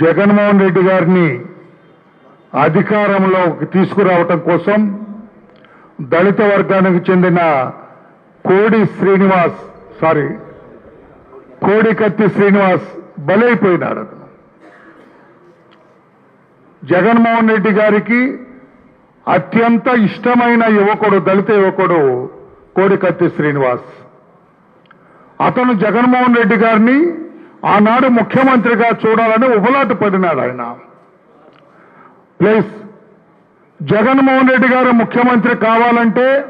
జగన్మోహన్ రెడ్డి గారిని అధికారంలోకి తీసుకురావటం కోసం దళిత వర్గానికి చెందిన కోడి శ్రీనివాస్ సారీ కోడికత్తి శ్రీనివాస్ బలైపోయినాడు అతను. జగన్మోహన్ రెడ్డి గారికి అత్యంత ఇష్టమైన యువకుడు దళిత యువకుడు కోడికత్తి శ్రీనివాస్. అతను జగన్మోహన్ రెడ్డి గారిని ఆనాడు ముఖ్యమంత్రిగా చూడాలని ఉబలాట పడినాడు ఆయన. ప్లస్ జగన్మోహన్ రెడ్డి గారు ముఖ్యమంత్రి కావాలంటే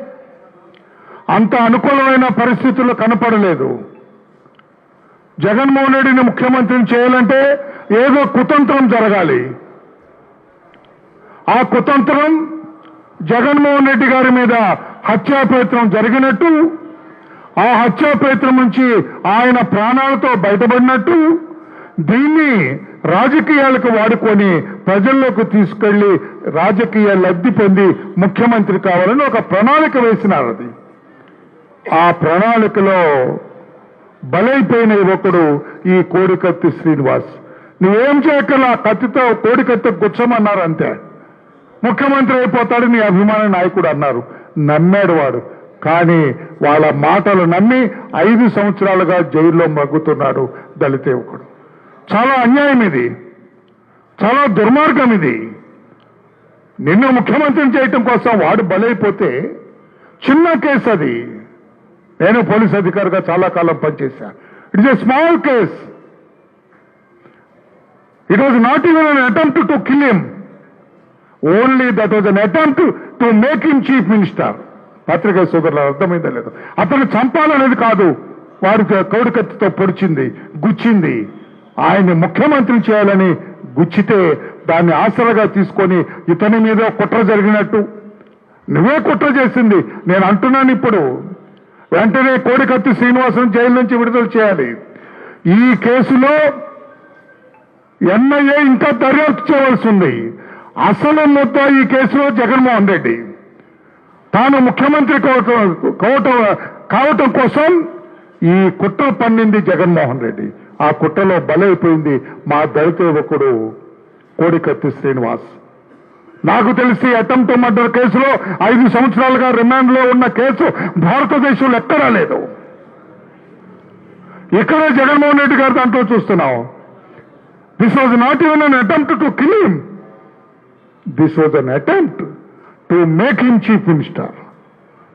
అంత అనుకూలమైన పరిస్థితులు కనపడలేదు. జగన్మోహన్ రెడ్డిని ముఖ్యమంత్రిని చేయాలంటే ఏదో కుతంత్రం జరగాలి. ఆ కుతంత్రం జగన్మోహన్ రెడ్డి గారి మీద హత్యా ప్రయత్నం జరిగినట్టు ఆ హత్యా ప్రయత్నం నుంచి ఆయన ప్రాణాలతో బయటపడినట్టు దీన్ని రాజకీయాలకు వాడుకొని ప్రజల్లోకి తీసుకెళ్ళి రాజకీయ లబ్ధి పొంది ముఖ్యమంత్రి కావాలని ఒక ప్రణాళిక వేసినారు అది. ఆ ప్రణాళికలో బలైపోయిన యువకుడు ఈ కోడికత్తి శ్రీనివాస్. నువ్వేం చేయకలా కత్తితో కోడికత్తి గుచ్చమన్నారు అంతే ముఖ్యమంత్రి అయిపోతాడు నీ అభిమాన నాయకుడు అన్నారు. నమ్మాడు వాడు. కానీ వాళ్ళ మాటలు నమ్మి ఐదు సంవత్సరాలుగా జైల్లో మగ్గుతున్నాడు దళిత యువకుడు. చాలా అన్యాయం ఇది. చాలా దుర్మార్గం ఇది. నిన్ను ముఖ్యమంత్రిని చేయటం కోసం వాడు బలైపోతే చిన్న కేసు అది. నేను పోలీస్ అధికారిగా చాలా కాలం పనిచేశా. It is a small case. It was not even an attempt to kill him only that was an attempt to make him chief minister పత్రికా సోదరులు అర్థమైందా లేదు? అతను చంపాలనేది కాదు. వాడి కౌడికత్తితో పొడిచింది గుచ్చింది. ఆయన్ని ముఖ్యమంత్రి చేయాలని గుచ్చితే దాన్ని ఆసరగా తీసుకొని ఇతని మీద కుట్ర జరిగినట్టు. నువ్వే కుట్ర చేసింది. నేను అంటున్నాను ఇప్పుడు. వెంటనే కోడికత్తి శ్రీనివాసం జైలు నుంచి విడుదల చేయాలి. ఈ కేసులో ఎన్ఐఏ ఇంకా దర్యాప్తు చేయవలసి ఉంది. అసలు ముద్ద ఈ కేసులో జగన్మోహన్ రెడ్డి. తాను ముఖ్యమంత్రి కావటం కావటం- కావటం కోసం ఈ కుట్ర పన్నింది జగన్మోహన్ రెడ్డి. ఆ కుట్రలో బలైపోయింది మా దళిత యువకుడు కోడికత్తి శ్రీనివాస్. నాకు తెలిసి అటెంప్ట్ మర్డర్ కేసులో ఐదు సంవత్సరాలుగా రిమాండ్లో ఉన్న కేసు భారతదేశంలో ఎక్కడా లేదు. ఇక్కడ జగన్మోహన్ రెడ్డి గారు దాంట్లో చూస్తున్నాం. This was not even an attempt to kill this was an attempt to make him chief minister.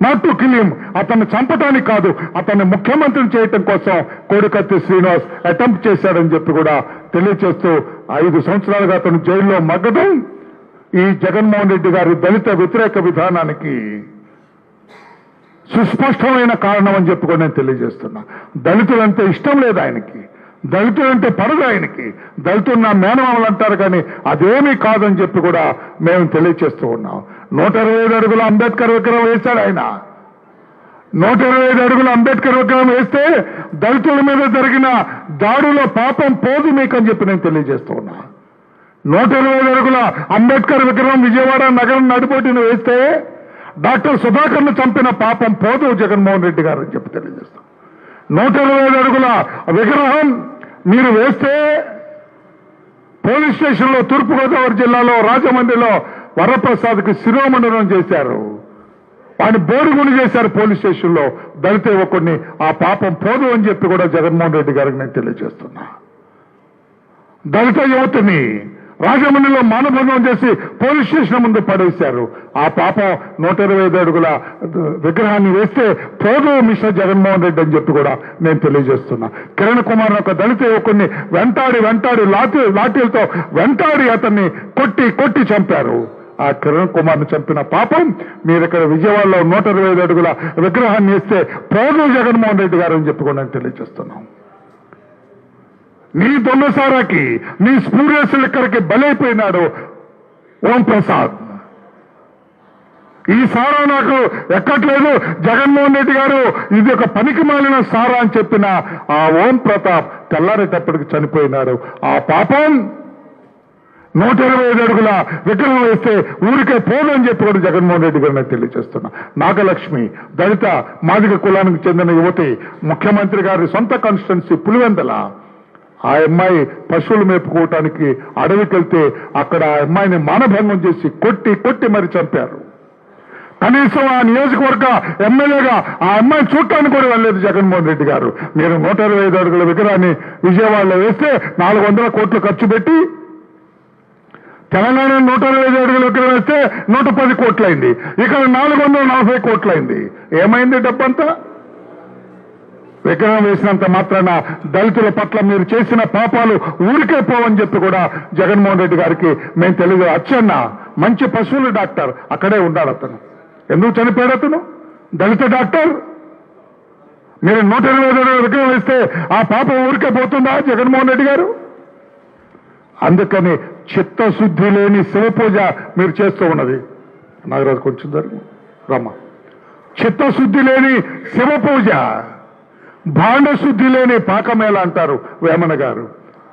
Not to kill him అతన్ని చంపడానికి కాదు అతన్ని ముఖ్యమంత్రిని చేయటం కోసం కోడికత్తి శ్రీనివాస్ అటెంప్ట్ చేశాడని చెప్పి కూడా తెలియచేస్తూ ఐదు సంవత్సరాలుగా అతను జైల్లో మగ్గడం ఈ జగన్మోహన్ రెడ్డి గారి దళిత వ్యతిరేక విధానానికి సుస్పష్టమైన కారణం అని చెప్పి కూడా నేను తెలియజేస్తున్నా. దళితులంటే ఇష్టం లేదు ఆయనకి. దళితులంటే పడదు ఆయనకి. దళితుడు నా మేనమామలు అంటారు కానీ అదేమీ కాదని చెప్పి కూడా మేము తెలియజేస్తూ ఉన్నాం. నూట ఇరవై ఐదు అడుగుల అంబేద్కర్ విగ్రహం వేశాడు ఆయన. నూట ఇరవై ఐదు అడుగుల అంబేద్కర్ విగ్రహం వేస్తే దళితుల మీద జరిగిన దాడులో పాపం పోదు మీకు అని చెప్పి నేను తెలియజేస్తూ ఉన్నా. నూట ఇరవై ఐదు అడుగుల అంబేద్కర్ విగ్రహం విజయవాడ నగరం నడిపోటీని వేస్తే డాక్టర్ సుధాకర్ను చంపిన పాపం పోదు జగన్మోహన్ రెడ్డి గారు అని చెప్పి తెలియజేస్తాం. నూట ఇరవై ఐదు అడుగుల విగ్రహం మీరు వేస్తే పోలీస్ స్టేషన్లో తూర్పుగోదావరి జిల్లాలో రాజమండ్రిలో వరప్రసాద్కి శిరోమండనం చేశారు. వాడిని బోరుగుని చేశారు పోలీస్ స్టేషన్లో. దళిత యువకుడిని ఆ పాపం పోదు అని చెప్పి కూడా జగన్మోహన్ రెడ్డి గారికి నేను తెలియజేస్తున్నా. దళిత యువతిని రాజమండ్రిలో మానభంగం చేసి పోలీస్ స్టేషన్ ముందు పడేశారు. ఆ పాపం నూట ఇరవై ఐదు అడుగుల విగ్రహాన్ని వేస్తే పోదు మిస్టర్ జగన్మోహన్ రెడ్డి అని చెప్పి కూడా నేను తెలియజేస్తున్నా. కిరణ్ కుమార్ ఒక దళిత యువకుడిని వెంటాడి వెంటాడి లాఠీ లాఠీలతో వెంటాడి అతన్ని కొట్టి కొట్టి చంపారు. ఆ కిరణ్ కుమార్ను చంపిన పాపం మీరు ఇక్కడ విజయవాడలో నూట ఇరవై అడుగుల విగ్రహాన్ని వేస్తే పోదు జగన్మోహన్ రెడ్డి గారు అని చెప్పి కూడా నేను తెలియజేస్తున్నాం నీ దొంగసారాకి నీ స్పూరియస్ లిక్కర్కి బలైపోయినాడు ఓం ప్రసాద్. ఈ సారా నాకు ఎక్కట్లేదు. జగన్మోహన్ రెడ్డి గారు ఇది ఒక పనికి మాలిన సారా అని చెప్పిన ఆ ఓం ప్రతాప్ తెల్లారేటప్పటికి చనిపోయినాడు. ఆ పాపం నూట ఇరవై ఐదు అడుగుల విగ్రహం వేస్తే ఊరికే పోదని చెప్పి కూడా జగన్మోహన్ రెడ్డి గారు నాకు తెలియజేస్తున్నా. నాగలక్ష్మి దళిత మాదిక కులానికి చెందిన యువతి ముఖ్యమంత్రి గారి సొంత కాన్స్టిట్యున్సీ పులివెందల ఆ అమ్మాయి పశువులు మేపుకోవటానికి అడవికి వెళ్తే అక్కడ ఆ అమ్మాయిని మానభంగం చేసి కొట్టి కొట్టి మరి చంపారు. కనీసం ఆ నియోజకవర్గ ఎమ్మెల్యేగా ఆ అమ్మాయి చూడటానికి కూడా వెళ్ళలేదు జగన్మోహన్ రెడ్డి గారు. మీరు నూట ఇరవై ఐదు అడుగుల విగ్రహాన్ని విజయవాడలో వేస్తే నాలుగు వందల కోట్లు ఖర్చు పెట్టి తెలంగాణ నూట ఇరవై ఐదు అడుగుల విగ్రహం వేస్తే నూట పది కోట్లయింది. ఇక్కడ నాలుగు వందల నలభై కోట్లయింది. ఏమైంది డబ్బంతా? విగ్రహం వేసినంత మాత్రాన దళితుల పట్ల మీరు చేసిన పాపాలు ఊరికే పోవని చెప్పి కూడా జగన్మోహన్ రెడ్డి గారికి మేము తెలియదు. అచ్చన్న మంచి పశువుల డాక్టర్ అక్కడే ఉన్నాడు అతను. ఎందుకు చనిపోయాడు అతను? దళిత డాక్టర్? మీరు నూట ఇరవై విగ్రహం వేస్తే ఆ పాపం ఊరికే పోతుందా జగన్మోహన్ రెడ్డి గారు? అందుకని చిత్తశుద్ధి లేని శివ పూజ మీరు చేస్తూ ఉన్నది. నాగరాజు కొంచెం జరుగు. రమ్మ. చిత్తశుద్ధి లేని శివ పూజ. భాండశుద్ధి లేని పాకమేళ అంటారు వేమన గారు.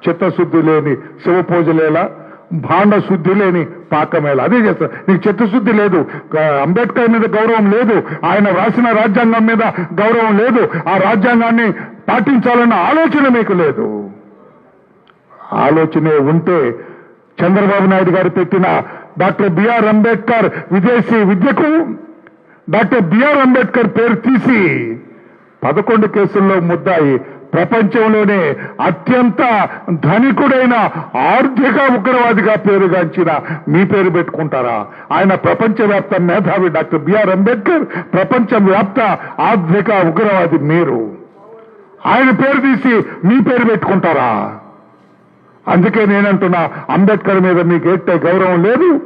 చిత్తశుద్ధి లేని శివ పూజలేలా భాండ శుద్ధి లేని పాకమేళ. అదే చేస్తారు నీకు చిత్తశుద్ధి లేదు. అంబేద్కర్ మీద గౌరవం లేదు. ఆయన రాసిన రాజ్యాంగం మీద గౌరవం లేదు. ఆ రాజ్యాంగాన్ని పాటించాలన్న ఆలోచన మీకు లేదు. ఆలోచనే ఉంటే చంద్రబాబు నాయుడు గారు పెట్టిన డాక్టర్ బిఆర్ అంబేద్కర్ విదేశీ విద్యకు డాక్టర్ బిఆర్ అంబేద్కర్ పేరు తీసి పదకొండు కేసుల్లో ముద్దాయి. ప్రపంచంలోనే అత్యంత ధనికుడైన ఆర్థిక ఉగ్రవాదిగా పేరుగాంచిన మీ పేరు పెట్టుకుంటారా? ఆయన ప్రపంచవ్యాప్త మేధావి డాక్టర్ బిఆర్ అంబేద్కర్ ప్రపంచవ్యాప్త ఆర్థిక ఉగ్రవాది మీరు. ఆయన పేరు తీసి మీ పేరు పెట్టుకుంటారా? అందుకే నేనంటున్నా అంబేద్కర్ మీద మీకు ఎట్టే గౌరవం లేదు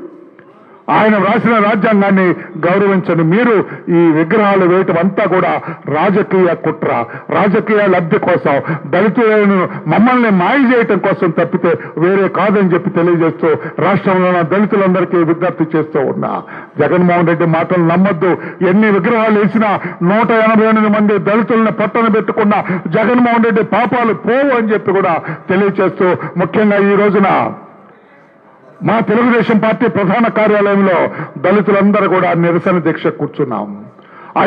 ఆయన రాసిన రాజ్యాంగాన్ని గౌరవించని మీరు ఈ విగ్రహాలు వేయటం అంతా కూడా రాజకీయ కుట్ర రాజకీయ లబ్ధి కోసం దళితులను మమ్మల్ని మాయ చేయటం కోసం తప్పితే వేరే కాదని చెప్పి తెలియజేస్తూ రాష్ట్రంలో దళితులందరికీ విజ్ఞప్తి చేస్తూ ఉన్నా. జగన్మోహన్ రెడ్డి మాటలు నమ్మొద్దు. ఎన్ని విగ్రహాలు వేసినా నూట ఎనభై ఎనిమిది మంది దళితులను పట్టణ పెట్టుకున్న జగన్మోహన్ రెడ్డి పాపాలు పోవు అని చెప్పి కూడా తెలియజేస్తూ ముఖ్యంగా ఈ రోజున మా తెలుగుదేశం పార్టీ ప్రధాన కార్యాలయంలో దళితులందరూ కూడా నిరసన దీక్ష కూర్చున్నాం.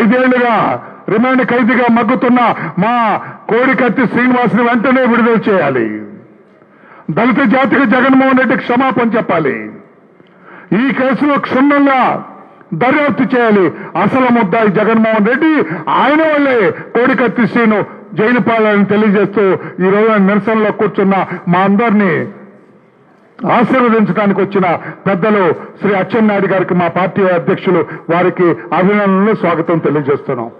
ఐదేళ్ళుగా రిమాండ్ ఖైదీగా మగ్గుతున్న మా కోడికత్తి శ్రీనివాసుని వెంటనే విడుదల చేయాలి. దళిత జాతికి జగన్మోహన్ రెడ్డి క్షమాపణ చెప్పాలి. ఈ కేసులో క్షుణ్ణంగా దర్యాప్తు చేయాలి. అసలు ముద్దాయి జగన్మోహన్ రెడ్డి ఆయన వల్లే కోడికత్తి శ్రీను జైలు పాలని తెలియజేస్తూ ఈ రోజు నిరసనలో కూర్చున్న మా అందరినీ ఆశీర్వదించడానికి వచ్చిన పెద్దలు శ్రీ అచ్చెన్నాయుడు గారికి మా పార్టీ అధ్యక్షులు వారికి అభినందనలు స్వాగతం తెలియజేస్తున్నాం.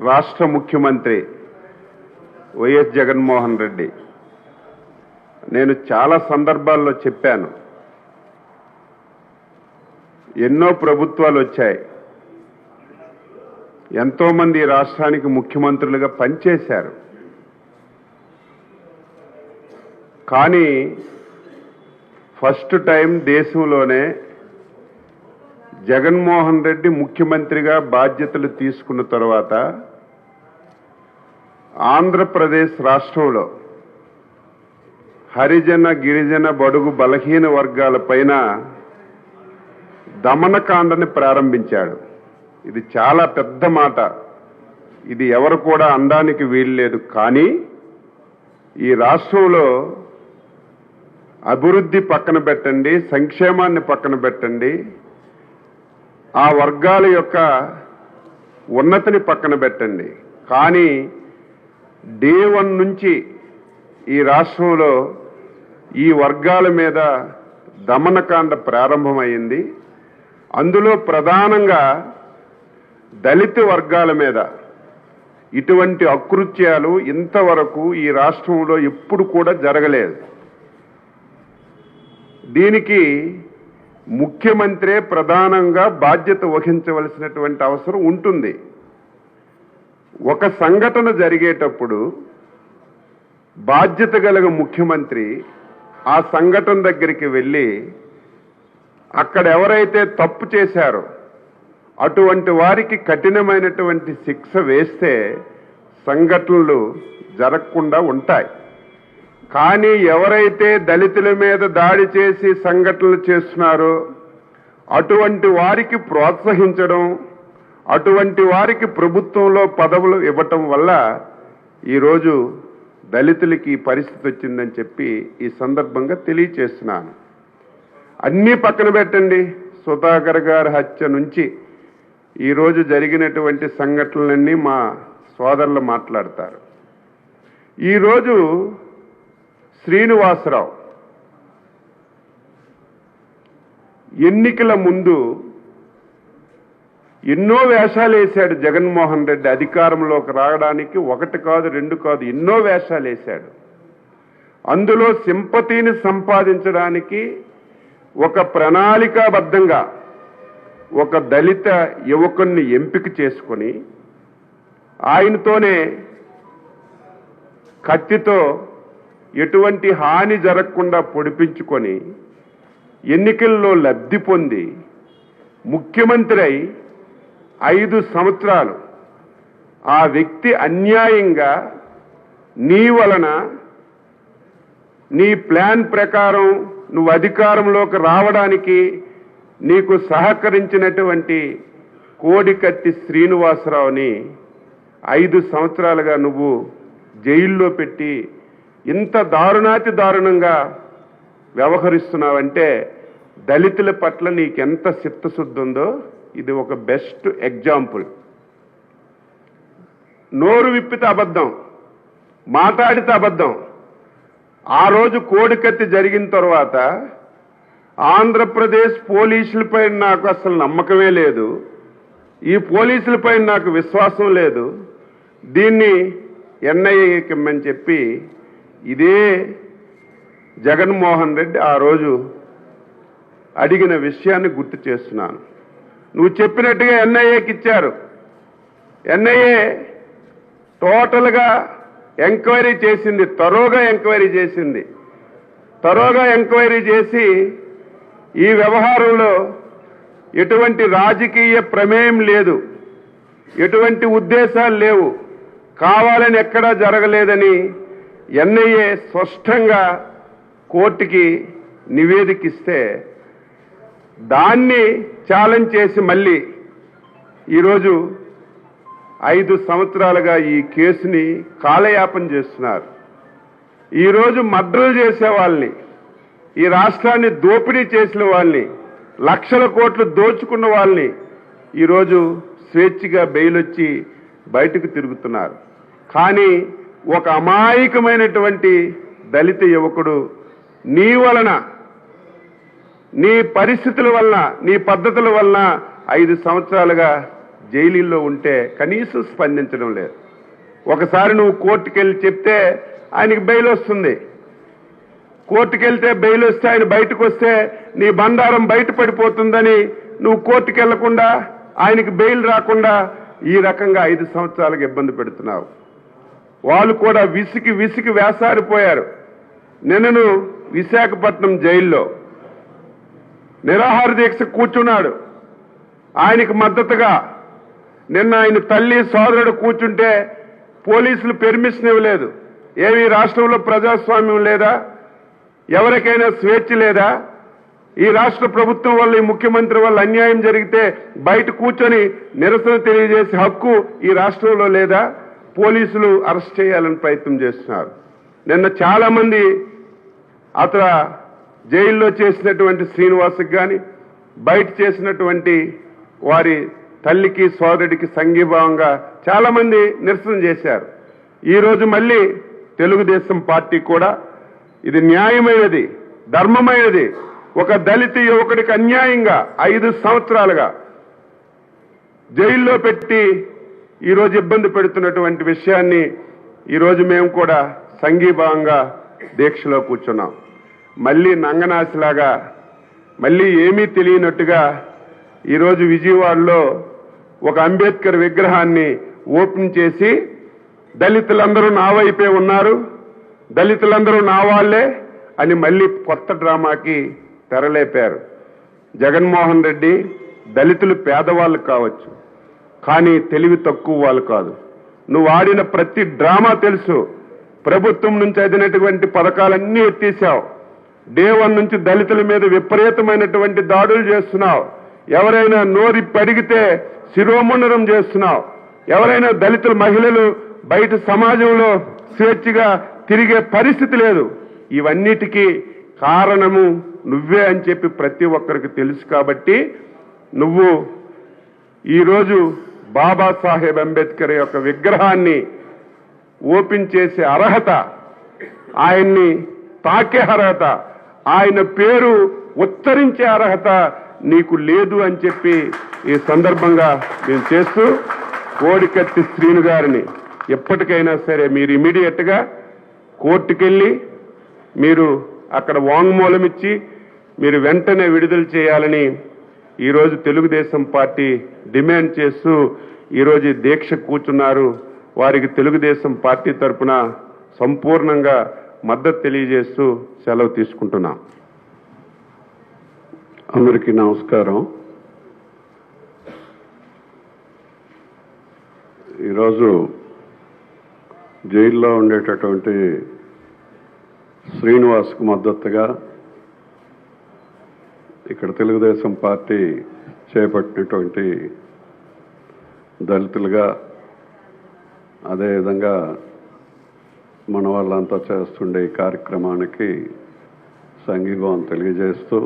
రాష్ట్ర ముఖ్యమంత్రి వైఎస్ జగన్మోహన్ రెడ్డి నేను చాలా సందర్భాల్లో చెప్పాను. ఎన్నో ప్రభుత్వాలు వచ్చాయి. ఎంతోమంది రాష్ట్రానికి ముఖ్యమంత్రులుగా పనిచేశారు. కానీ ఫస్ట్ టైం దేశంలోనే జగన్మోహన్ రెడ్డి ముఖ్యమంత్రిగా బాధ్యతలు తీసుకున్న తర్వాత ఆంధ్రప్రదేశ్ రాష్ట్రంలో హరిజన గిరిజన బడుగు బలహీన వర్గాల పైన దమనకాండని ప్రారంభించాడు. ఇది చాలా పెద్ద మాట. ఇది ఎవరు కూడా అనడానికి వీల్లేదు. కానీ ఈ రాష్ట్రంలో అభివృద్ధి పక్కన పెట్టండి సంక్షేమాన్ని పక్కన పెట్టండి ఆ వర్గాల యొక్క ఉన్నతిని పక్కన పెట్టండి. కానీ డే వన్ నుంచి ఈ రాష్ట్రంలో ఈ వర్గాల మీద దమనకాండ ప్రారంభమైంది. అందులో ప్రధానంగా దళిత వర్గాల మీద ఇటువంటి అకృత్యాలు ఇంతవరకు ఈ రాష్ట్రంలో ఎప్పుడు కూడా జరగలేదు. దీనికి ముఖ్యమంత్రే ప్రధానంగా బాధ్యత వహించవలసినటువంటి అవసరం ఉంటుంది. ఒక సంఘటన జరిగేటప్పుడు బాధ్యత గల ముఖ్యమంత్రి ఆ సంఘటన దగ్గరికి వెళ్ళి అక్కడ ఎవరైతే తప్పు చేశారో అటువంటి వారికి కఠినమైనటువంటి శిక్ష వేస్తే సంఘటనలు జరగకుండా ఉంటాయి. కానీ ఎవరైతే దళితుల మీద దాడి చేసి సంఘటనలు చేస్తున్నారో అటువంటి వారికి ప్రోత్సహించడం అటువంటి వారికి ప్రభుత్వంలో పదవులు ఇవ్వటం వల్ల ఈరోజు దళితులకి పరిస్థితి వచ్చిందని చెప్పి ఈ సందర్భంగా తెలియచేస్తున్నాను. అన్నీ పక్కన పెట్టండి. సుధాకర్ గారి హత్య నుంచి ఈరోజు జరిగినటువంటి సంఘటనలన్నీ మా సోదరులు మాట్లాడతారు. ఈరోజు శ్రీనివాసరావు. ఎన్నికల ముందు ఎన్నో వేషాలు వేశాడు జగన్మోహన్ రెడ్డి అధికారంలోకి రావడానికి ఒకటి కాదు రెండు కాదు ఎన్నో వేషాలు వేశాడు అందులో సింపతిని సంపాదించడానికి ఒక ప్రణాళికాబద్ధంగా ఒక దళిత యువకుణ్ణి ఎంపిక చేసుకొని ఆయనతోనే కత్తితో ఎటువంటి హాని జరగకుండా పొడిపించుకొని ఎన్నికల్లో లబ్ధి పొంది ముఖ్యమంత్రి అయి ఐదు సంవత్సరాలు ఆ వ్యక్తి అన్యాయంగా నీ వలన నీ ప్లాన్ ప్రకారం నువ్వు అధికారంలోకి రావడానికి నీకు సహకరించినటువంటి కోడికత్తి శ్రీనివాసరావుని ఐదు సంవత్సరాలుగా నువ్వు జైల్లో పెట్టి ఇంత దారుణాతి దారుణంగా వ్యవహరిస్తున్నావంటే దళితుల పట్ల నీకెంత చిత్తశుద్ధి ఉందో ఇది ఒక బెస్ట్ ఎగ్జాంపుల్. నోరు విప్పితే అబద్ధం మాట్లాడితే అబద్ధం. ఆ రోజు కోడికత్తి జరిగిన తర్వాత ఆంధ్రప్రదేశ్ పోలీసులపై నాకు అసలు నమ్మకమే లేదు. ఈ పోలీసులపై నాకు విశ్వాసం లేదు. దీన్ని ఎన్ఐఏకి ఇమ్మని చెప్పి ఇదే జగన్మోహన్ రెడ్డి ఆ రోజు అడిగిన విషయాన్ని గుర్తు చేస్తున్నాను. నువ్వు చెప్పినట్టుగా ఎన్ఐఏకి ఇచ్చారు. ఎన్ఐఏ టోటల్గా ఎంక్వైరీ చేసింది తరోగా ఎంక్వైరీ చేసింది. తరోగా ఎంక్వైరీ చేసి ఈ వ్యవహారంలో ఎటువంటి రాజకీయ ప్రమేయం లేదు. ఎటువంటి ఉద్దేశాలు లేవు. కావాలని ఎక్కడా జరగలేదని ఎన్ఐఏ స్పష్టంగా కోర్టుకి నివేదికిస్తే దాన్ని ఛాలెంజ్ చేసి మళ్ళీ ఈరోజు ఐదు సంవత్సరాలుగా ఈ కేసుని కాలయాపన చేస్తున్నారు. ఈరోజు మర్డర్లు చేసే వాళ్ళని ఈ రాష్ట్రాన్ని దోపిడీ చేసిన వాళ్ళని లక్షల కోట్లు దోచుకున్న వాళ్ళని ఈరోజు స్వేచ్ఛగా బెయిల్ వచ్చి బయటకు తిరుగుతున్నారు. కానీ ఒక అమాయకమైనటువంటి దళిత యువకుడు నీ వలన నీ పరిస్థితుల వలన నీ పద్ధతుల వలన ఐదు సంవత్సరాలుగా జైలులో ఉంటే కనీసం స్పందించడం లేదు. ఒకసారి నువ్వు కోర్టుకెళ్ళి చెప్తే ఆయనకి బెయిల్ వస్తుంది. కోర్టుకెళ్తే బెయిల్ వస్తే ఆయన బయటకు వస్తే నీ బండారం బయట పడిపోతుందని నువ్వు కోర్టుకు వెళ్ళకుండా ఆయనకి బెయిల్ రాకుండా ఈ రకంగా ఐదు సంవత్సరాలకు ఇబ్బంది పెడుతున్నావు. వాళ్ళు కూడా విసికి విసికి వేసారిపోయారు. నిన్నను విశాఖపట్నం జైల్లో. నిరాహార దీక్ష కూర్చున్నాడు. ఆయనకి మద్దతుగా నిన్న ఆయన తల్లి సోదరుడు కూర్చుంటే పోలీసులు పెర్మిషన్ ఇవ్వలేదు. ఏమి రాష్ట్రంలో ప్రజాస్వామ్యం లేదా? ఎవరికైనా స్వేచ్ఛ లేదా? ఈ రాష్ట్ర ప్రభుత్వం వల్ల ఈ ముఖ్యమంత్రి వల్ల అన్యాయం జరిగితే బయట కూర్చొని నిరసన తెలియజేసే హక్కు ఈ రాష్ట్రంలో లేదా? పోలీసులు అరెస్ట్ చేయాలని ప్రయత్నం చేస్తున్నారు. నిన్న చాలా మంది అతను జైల్లో చేసినటువంటి శ్రీనివాస్కి కానీ బయట చేసినటువంటి వారి తల్లికి సోదరుడికి సంఘీభావంగా చాలా మంది నిరసన చేశారు. ఈ రోజు మళ్ళీ తెలుగుదేశం పార్టీ కూడా ఇది న్యాయమైనది ధర్మమైనది. ఒక దళిత యువకుడికి అన్యాయంగా ఐదు సంవత్సరాలుగా జైల్లో పెట్టి ఈరోజు ఇబ్బంది పెడుతున్నటువంటి విషయాన్ని ఈరోజు మేము కూడా సంఘీభావంగా దీక్షలో కూర్చున్నాం. మళ్ళీ నంగనాశిలాగా మళ్ళీ ఏమీ తెలియనట్టుగా ఈరోజు విజయవాడలో ఒక అంబేద్కర్ విగ్రహాన్ని ఓపెన్ చేసి దళితులందరూ నా వైపే ఉన్నారు దళితులందరూ నా వాళ్ళే అని మళ్ళీ కొత్త డ్రామాకి తెరలేపారు. జగన్మోహన్ రెడ్డి దళితులు పేదవాళ్ళు కావచ్చు. కానీ తెలివి తక్కువ వాళ్ళు కాదు. నువ్వు ఆడిన ప్రతి డ్రామా తెలుసు. ప్రభుత్వం నుంచి అదినటువంటి పథకాలన్నీ ఎత్తేసావు. డే వన్ నుంచి దళితుల మీద విపరీతమైనటువంటి దాడులు చేస్తున్నావు. ఎవరైనా నోరి పడిగితే శిరోముండనం చేస్తున్నావు. ఎవరైనా దళితుల మహిళలు బయట సమాజంలో స్వేచ్ఛగా తిరిగే పరిస్థితి లేదు. ఇవన్నిటికీ కారణము నువ్వే అని చెప్పి ప్రతి ఒక్కరికి తెలుసు కాబట్టి నువ్వు ఈరోజు బాబాసాహెబ్ అంబేద్కర్ యొక్క విగ్రహాన్ని ఓపెన్ చేసే అర్హత ఆయన్ని తాకే అర్హత ఆయన పేరు ఉచ్చరించే అర్హత నీకు లేదు అని చెప్పి ఈ సందర్భంగా మేము చేస్తూ కోడికత్తి శ్రీను గారిని ఎప్పటికైనా సరే మీరు ఇమీడియట్గా కోర్టుకెళ్ళి మీరు అక్కడ వాంగ్మూలం ఇచ్చి మీరు వెంటనే విడుదల చేయాలని ఈరోజు తెలుగుదేశం పార్టీ డిమాండ్ చేస్తూ ఈరోజు దీక్ష కూర్చున్నారు. వారికి తెలుగుదేశం పార్టీ తరపున సంపూర్ణంగా మద్దతు తెలియజేస్తూ సెలవు తీసుకుంటున్నాం. అందరికీ నమస్కారం. ఈరోజు జైల్లో ఉండేటటువంటి శ్రీనివాస్కు మద్దతుగా ఇక్కడ తెలుగుదేశం పార్టీ చేపట్టినటువంటి దళితులుగా అదేవిధంగా మన వాళ్ళంతా చేస్తుండే ఈ కార్యక్రమానికి సంఘీభావం తెలియజేస్తూ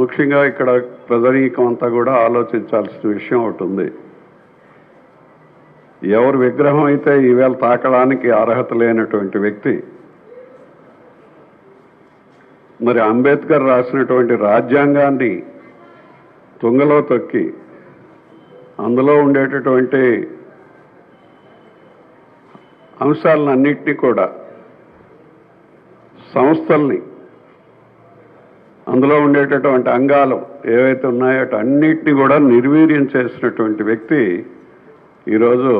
ముఖ్యంగా ఇక్కడ ప్రజనీకం అంతా కూడా ఆలోచించాల్సిన విషయం ఒకటి ఉంది. ఎవరు విగ్రహం అయితే ఈవేళ తాకడానికి అర్హత లేనటువంటి వ్యక్తి మరి అంబేద్కర్ రాసినటువంటి రాజ్యాంగాన్ని తుంగలో తొక్కి అందులో ఉండేటటువంటి అంశాలన్నింటినీ కూడా సంస్థల్ని అందులో ఉండేటటువంటి అంగాలు ఏవైతే ఉన్నాయో అన్నిటిని కూడా నిర్వీర్యం చేసినటువంటి వ్యక్తి ఈరోజు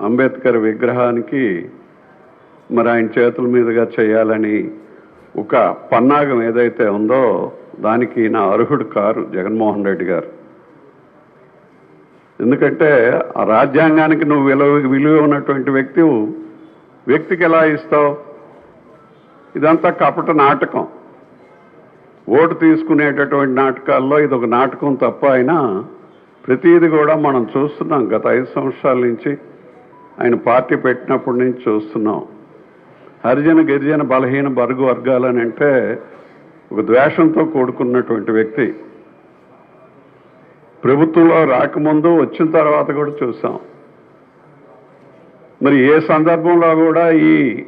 అంబేద్కర్ విగ్రహానికి మరి ఆయన చేతుల మీదుగా చేయాలని ఒక పన్నాగం ఏదైతే ఉందో దానికి నా అర్హుడు కారు జగన్మోహన్ రెడ్డి గారు. ఎందుకంటే ఆ రాజ్యాంగానికి నువ్వు విలువ విలువ ఉన్నటువంటి వ్యక్తి వ్యక్తికి ఎలా ఇస్తావు? ఇదంతా కపట నాటకం. ఓటు తీసుకునేటటువంటి నాటకాల్లో ఇది ఒక నాటకం తప్ప అయినా ప్రతిది కూడా మనం చూస్తున్నాం. గత ఐదు సంవత్సరాల నుంచి ఆయన పార్టీ పెట్టినప్పటి నుంచి చూస్తున్నాం. హరిజన గిరిజన బలహీన బరుగు వర్గాలని అంటే ఒక ద్వేషంతో కూడుకున్నటువంటి వ్యక్తి. ప్రభుత్వంలో రాకముందు వచ్చిన తర్వాత కూడా చూసాం. మరి ఏ సందర్భంలో కూడా ఈ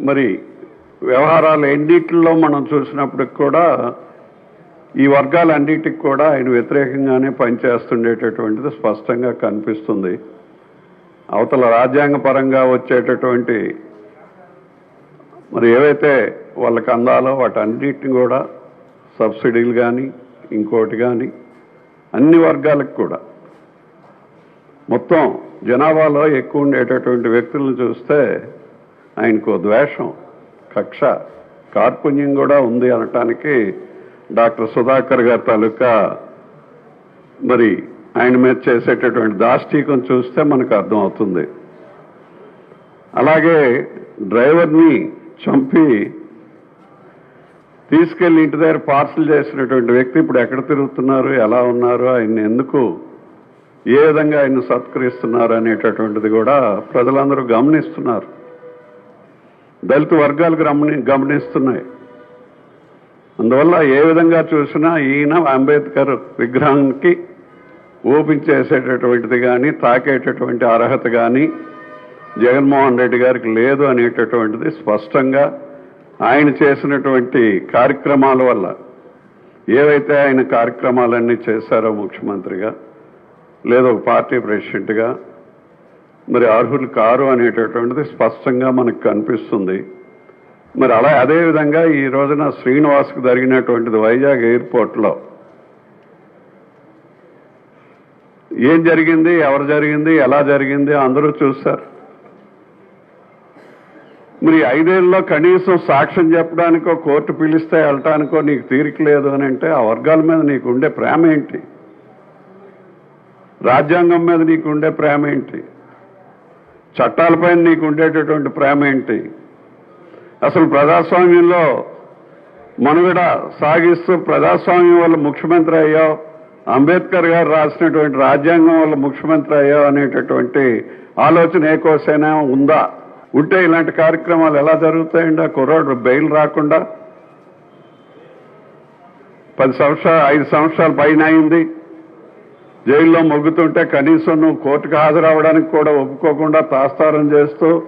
మరి వ్యవహారాలు ఎన్నిటిలో మనం చూసినప్పటికి కూడా ఈ వర్గాలన్నిటికి కూడా ఆయన వ్యతిరేకంగానే పనిచేస్తుండేటటువంటిది స్పష్టంగా కనిపిస్తుంది. అవతల రాజ్యాంగ పరంగా వచ్చేటటువంటి మరి ఏవైతే వాళ్ళకి అందాలో వాటన్నిటిని కూడా సబ్సిడీలు కానీ ఇంకోటి కానీ అన్ని వర్గాలకు కూడా. మొత్తం జనాభాలో ఎక్కువ ఉండేటటువంటి వ్యక్తులను చూస్తే ఆయనకు ద్వేషం కక్ష కార్పుణ్యం కూడా ఉంది అనటానికి డాక్టర్ సుధాకర్ గారి తాలూకా మరి ఆయన మీద చేసేటటువంటి దాష్టీకం చూస్తే మనకు అర్థం అవుతుంది. అలాగే డ్రైవర్ని చంపి తీసుకెళ్ళి ఇంటి దగ్గర పార్సల్ చేసినటువంటి వ్యక్తి ఇప్పుడు ఎక్కడ తిరుగుతున్నారు ఎలా ఉన్నారు ఆయన ఎందుకు ఏ విధంగా ఆయన సత్కరిస్తున్నారు అనేటటువంటిది కూడా ప్రజలందరూ గమనిస్తున్నారు. దళిత వర్గాలు గమని గమనిస్తున్నాయి. అందువల్ల ఏ విధంగా చూసినా ఈయన అంబేద్కర్ విగ్రహానికి ఓపెన్ చేసేటటువంటిది కానీ తాకేటటువంటి అర్హత కానీ జగన్మోహన్ రెడ్డి గారికి లేదు అనేటటువంటిది స్పష్టంగా ఆయన చేసినటువంటి కార్యక్రమాల వల్ల ఏవైతే ఆయన కార్యక్రమాలన్నీ చేశారో ముఖ్యమంత్రిగా లేదా ఒక పార్టీ ప్రెసిడెంట్గా మరి అర్హులు కారు అనేటటువంటిది స్పష్టంగా మనకు కనిపిస్తుంది. మరి అలా అదే విధంగా ఈ రోజున శ్రీనివాస్కు జరిగినటువంటిది వైజాగ్ ఎయిర్పోర్ట్లో ఏం జరిగింది ఎవరు జరిగింది ఎలా జరిగింది అందరూ చూశారు. మరి ఐదేళ్ళలో కనీసం సాక్ష్యం చెప్పడానికో కోర్టు పిలిస్తే వెళ్ళటానికో నీకు తీరిక లేదు అని అంటే ఆ వర్గాల మీద నీకు ఉండే ప్రేమ ఏంటి? రాజ్యాంగం మీద నీకు ఉండే ప్రేమ ఏంటి? చట్టాలపైన నీకు ఉండేటటువంటి ప్రేమ ఏంటి? అసలు ప్రజాస్వామ్యంలో మనుగడ సాగిస్తూ ప్రజాస్వామ్యం వల్ల ముఖ్యమంత్రి అయ్యావు. అంబేద్కర్ గారు రాసినటువంటి రాజ్యాంగం వల్ల ముఖ్యమంత్రి అయ్యా అనేటటువంటి ఆలోచన ఏ కోసైనా ఉందా? ఉంటే ఇలాంటి కార్యక్రమాలు ఎలా జరుగుతాయండి? ఆ కుర్రాడు బెయిల్ రాకుండా పది సంవత్సరాలు ఐదు సంవత్సరాలు పైన అయింది. జైల్లో మొగ్గుతుంటే కనీసం నువ్వు కోర్టుకు హాజరవడానికి కూడా ఒప్పుకోకుండా తాస్తారం చేస్తూ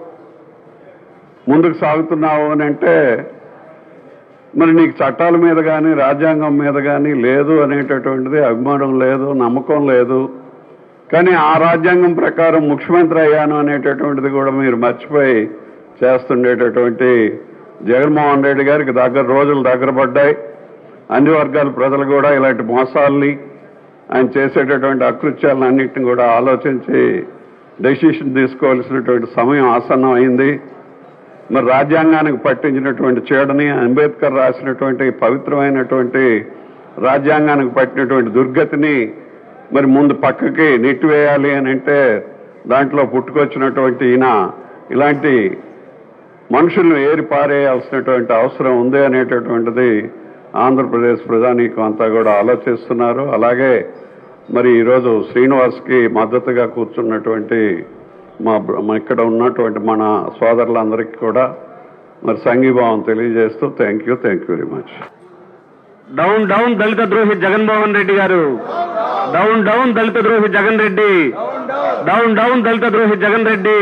ముందుకు సాగుతున్నావు అని అంటే మరి నీకు చట్టాల మీద కానీ రాజ్యాంగం మీద కానీ లేదు అనేటటువంటిది అభిమానం లేదు నమ్మకం లేదు. కానీ ఆ రాజ్యాంగం ప్రకారం ముఖ్యమంత్రి అయ్యాను అనేటటువంటిది కూడా మీరు మర్చిపోయి చేస్తుండేటటువంటి జగన్మోహన్ రెడ్డి గారికి దగ్గర రోజులు దగ్గర పడ్డాయి. అన్ని వర్గాల ప్రజలు కూడా ఇలాంటి మోసాలని ఆయన చేసేటటువంటి అకృత్యాలను అన్నింటిని కూడా ఆలోచించి డెసిషన్ తీసుకోవాల్సినటువంటి సమయం ఆసన్నం అయింది మరి రాజ్యాంగానికి పట్టించినటువంటి చీడని అంబేద్కర్ రాసినటువంటి పవిత్రమైనటువంటి రాజ్యాంగానికి పట్టినటువంటి దుర్గతిని మరి ముందు పక్కకి నెట్టివేయాలి అని అంటే దాంట్లో పుట్టుకొచ్చినటువంటి ఈయన ఇలాంటి మనుషులను ఏరి పారేయాల్సినటువంటి అవసరం ఉంది అనేటటువంటిది ఆంధ్రప్రదేశ్ ప్రజానీకం అంతా కూడా ఆలోచిస్తున్నారు. అలాగే మరి ఈరోజు శ్రీనివాస్కి మద్దతుగా కూర్చున్నటువంటి మా ఇక్కడ ఉన్నటువంటి మన సోదరులందరికీ కూడా మరి సంఘీభావం తెలియజేస్తూ thank you thank you very much down down దళిత ద్రోహి జగన్మోహన్ రెడ్డి గారు. డౌన్ డౌన్ దళిత ద్రోహి జగన్ రెడ్డి. డౌన్ డౌన్ దళిత ద్రోహి జగన్ రెడ్డి.